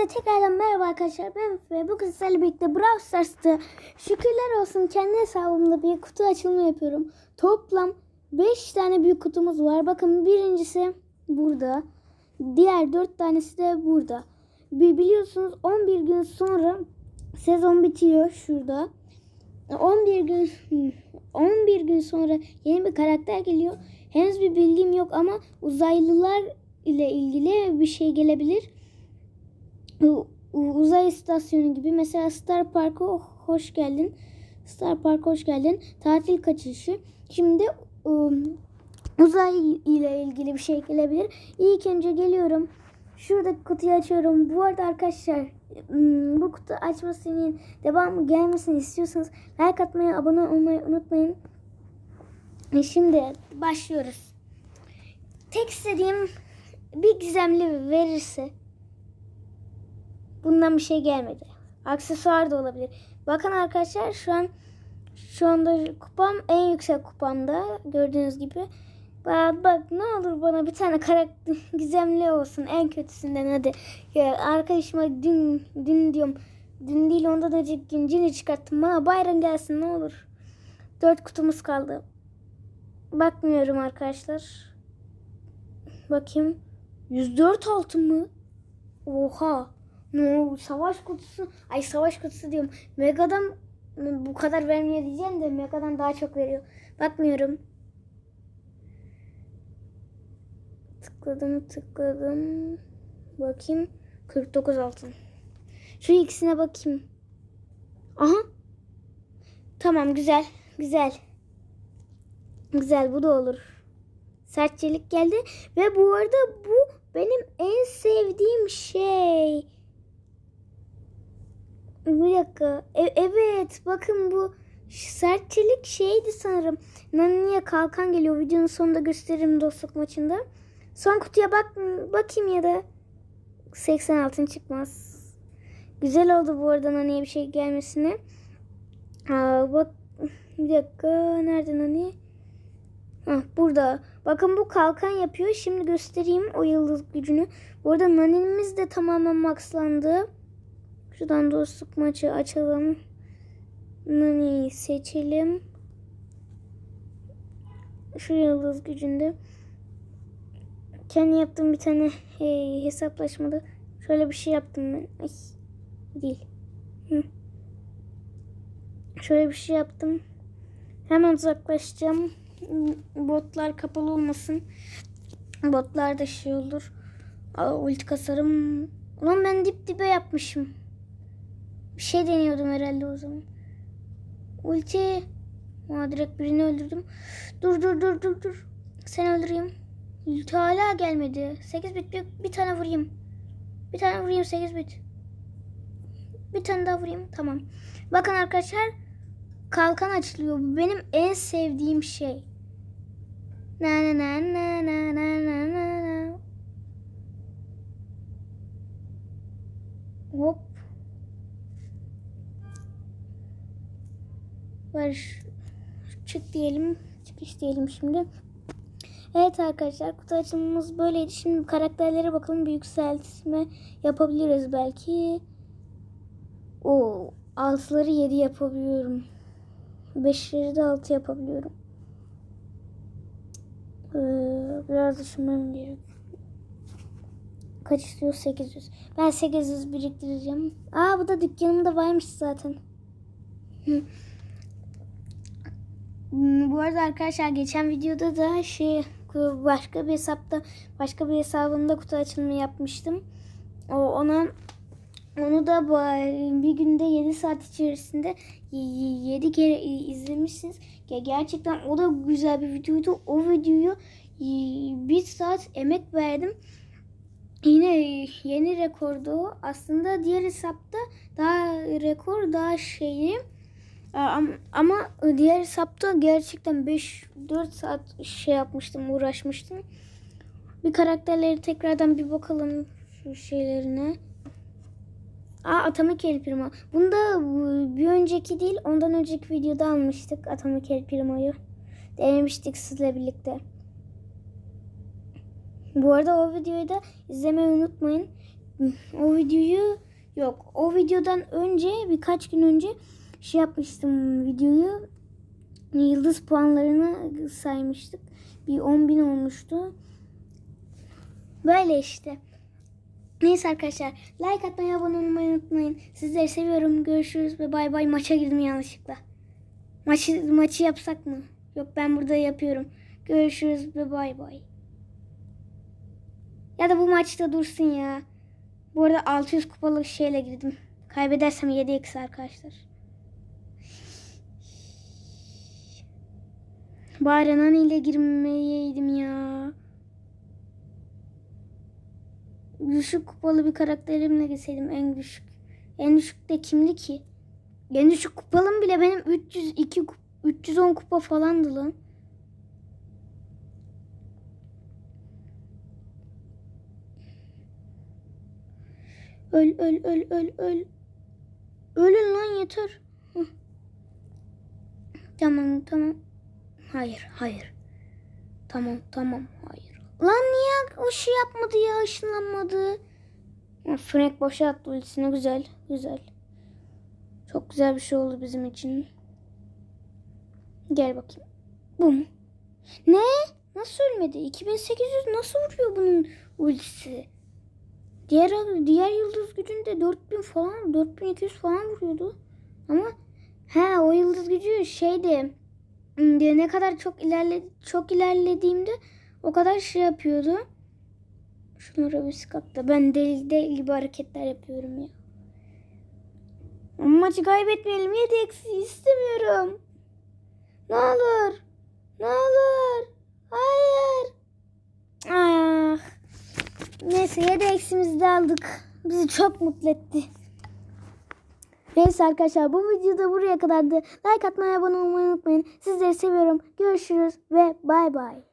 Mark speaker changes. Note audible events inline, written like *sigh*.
Speaker 1: Hepinize tekrardan merhaba arkadaşlar. Ben ve bugün sizlerle birlikte Brawl Stars'ta şükürler olsun kendi hesabımda bir kutu açılımı yapıyorum. Toplam 5 tane büyük kutumuz var. Bakın birincisi burada. Diğer 4 tanesi de burada. Bi- Biliyorsunuz 11 gün sonra sezon bitiyor şurada. 11 gün 11 gün sonra yeni bir karakter geliyor. Henüz bir bilgim yok ama uzaylılar ile ilgili bir şey gelebilir. Uzay istasyonu gibi mesela Star Park'a hoş geldin. Star Park'a hoş geldin. Tatil kaçışı. Şimdi uzay ile ilgili bir şey gelebilir. İlk önce geliyorum. Şuradaki kutuyu açıyorum. Bu arada arkadaşlar bu kutu açmasının devamı gelmesini istiyorsanız like atmayı, abone olmayı unutmayın. Şimdi başlıyoruz. Tek istediğim bir gizemli verirse bundan bir şey gelmedi. Aksesuar da olabilir. Bakın arkadaşlar şu an şu anda kupam en yüksek kupamda gördüğünüz gibi. Bak, bak ne olur bana bir tane karakter *laughs* gizemli olsun en kötüsünden hadi. Ya arkadaşıma dün dün diyorum dün değil ondan önceki gün cini çıkarttım bana bayram gelsin ne olur. Dört kutumuz kaldı. Bakmıyorum arkadaşlar. Bakayım. 104 altın mı? Oha. No, savaş kutusu. Ay savaş kutusu diyorum. Mega'dan bu kadar vermiyor diyeceğim de Mega'dan daha çok veriyor. Bakmıyorum. Tıkladım tıkladım. Bakayım. 49 altın. Şu ikisine bakayım. Aha. Tamam güzel. Güzel. Güzel bu da olur. Sertçelik geldi. Ve bu arada bu benim en sevdiğim şey. Bir dakika. E- evet bakın bu sertçelik şeydi sanırım. Nani'ye kalkan geliyor. Videonun sonunda gösteririm dostluk maçında. Son kutuya bak bakayım ya da 80 altın çıkmaz. Güzel oldu bu arada Nani'ye bir şey gelmesine. Aa, bak bir dakika. Nerede Nani? Hah, burada. Bakın bu kalkan yapıyor. Şimdi göstereyim o yıldız gücünü. Bu arada nanimiz de tamamen maxlandı. Şuradan dostluk maçı açalım. Nani'yi seçelim. Şu yıldız gücünde. Kendi yaptığım bir tane hey, hesaplaşmada şöyle bir şey yaptım ben. Ay, değil. Hı. Şöyle bir şey yaptım. Hemen uzaklaşacağım. Botlar kapalı olmasın. Botlar da şey olur. Aa, ulti kasarım. Ulan ben dip dibe yapmışım. Bir şey deniyordum herhalde o zaman. Ulti. Aa, direkt birini öldürdüm. Dur dur dur dur dur. Sen öldüreyim. Ulti hala gelmedi. 8 bit bir, bir tane vurayım. Bir tane vurayım 8 bit. Bir tane daha vurayım. Tamam. Bakın arkadaşlar. Kalkan açılıyor. Bu benim en sevdiğim şey. Na na na na na na na na. Hop. Var. Çık diyelim. Çıkış diyelim şimdi. Evet arkadaşlar kutu açılımımız böyleydi. Şimdi karakterlere bakalım. Bir yükseltme yapabiliriz belki. O altıları 7 yapabiliyorum. Beşleri de 6 yapabiliyorum. Ee, biraz düşünmem gerek. Kaç istiyor? 800. Ben 800 biriktireceğim. Aa bu da dükkanımda varmış zaten. *laughs* Hmm, Bu arada arkadaşlar geçen videoda da şey başka bir hesapta başka bir hesabımda kutu açılımı yapmıştım. O ona onu da bir günde 7 saat içerisinde 7 kere izlemişsiniz. Gerçekten o da güzel bir videoydu. O videoyu bir saat emek verdim. Yine yeni rekordu. Aslında diğer hesapta daha rekor daha şeyi. Am- Ama diğer hesapta gerçekten 5-4 saat şey yapmıştım, uğraşmıştım. Bir karakterleri tekrardan bir bakalım şu şeylerine. Aa Atomic El Primo. Bunu da bir önceki değil ondan önceki videoda almıştık Atomic El Primo'yu. Denemiştik sizle birlikte. Bu arada o videoyu da izlemeyi unutmayın. o videoyu yok. O videodan önce birkaç gün önce şey yapmıştım videoyu. Yıldız puanlarını saymıştık. Bir 10 bin olmuştu. Böyle işte. Neyse arkadaşlar. Like atmayı, abone olmayı unutmayın. Sizleri seviyorum. Görüşürüz ve bay bay. Maça girdim yanlışlıkla. Maçı, maçı yapsak mı? Yok ben burada yapıyorum. Görüşürüz ve bay bay. Ya da bu maçta dursun ya. Bu arada 600 kupalık şeyle girdim. Kaybedersem 7x arkadaşlar. Bari ile girmeyeydim ya. Düşük kupalı bir karakterimle gitseydim en düşük. En düşük de kimdi ki? En düşük kupalım bile benim 302 kup- 310 kupa falandı lan. Öl öl öl öl öl. Ölün lan yeter. Hı. Tamam tamam. Hayır hayır. Tamam tamam hayır. Lan niye o şey yapmadı ya ışınlanmadı. Frank boşa attı ultisine güzel güzel. Çok güzel bir şey oldu bizim için. Gel bakayım. Bu mu? Ne? Nasıl ölmedi? 2800 nasıl vuruyor bunun ultisi? Diğer diğer yıldız gücünde 4000 falan 4200 falan vuruyordu. Ama he o yıldız gücü şeydi. Diye ne kadar çok ilerle çok ilerlediğimde o kadar şey yapıyordu. Şunlara bir sıkakta. Ben deli deli gibi hareketler yapıyorum ya. Maçı kaybetmeyelim. 7 eksi istemiyorum. Ne olur. Ne olur. Hayır. Ah. Neyse 7 eksimizi de aldık. Bizi çok mutlu etti. Neyse arkadaşlar bu videoda buraya kadardı. Like atmayı abone olmayı unutmayın. Sizleri seviyorum. Görüşürüz ve bay bay.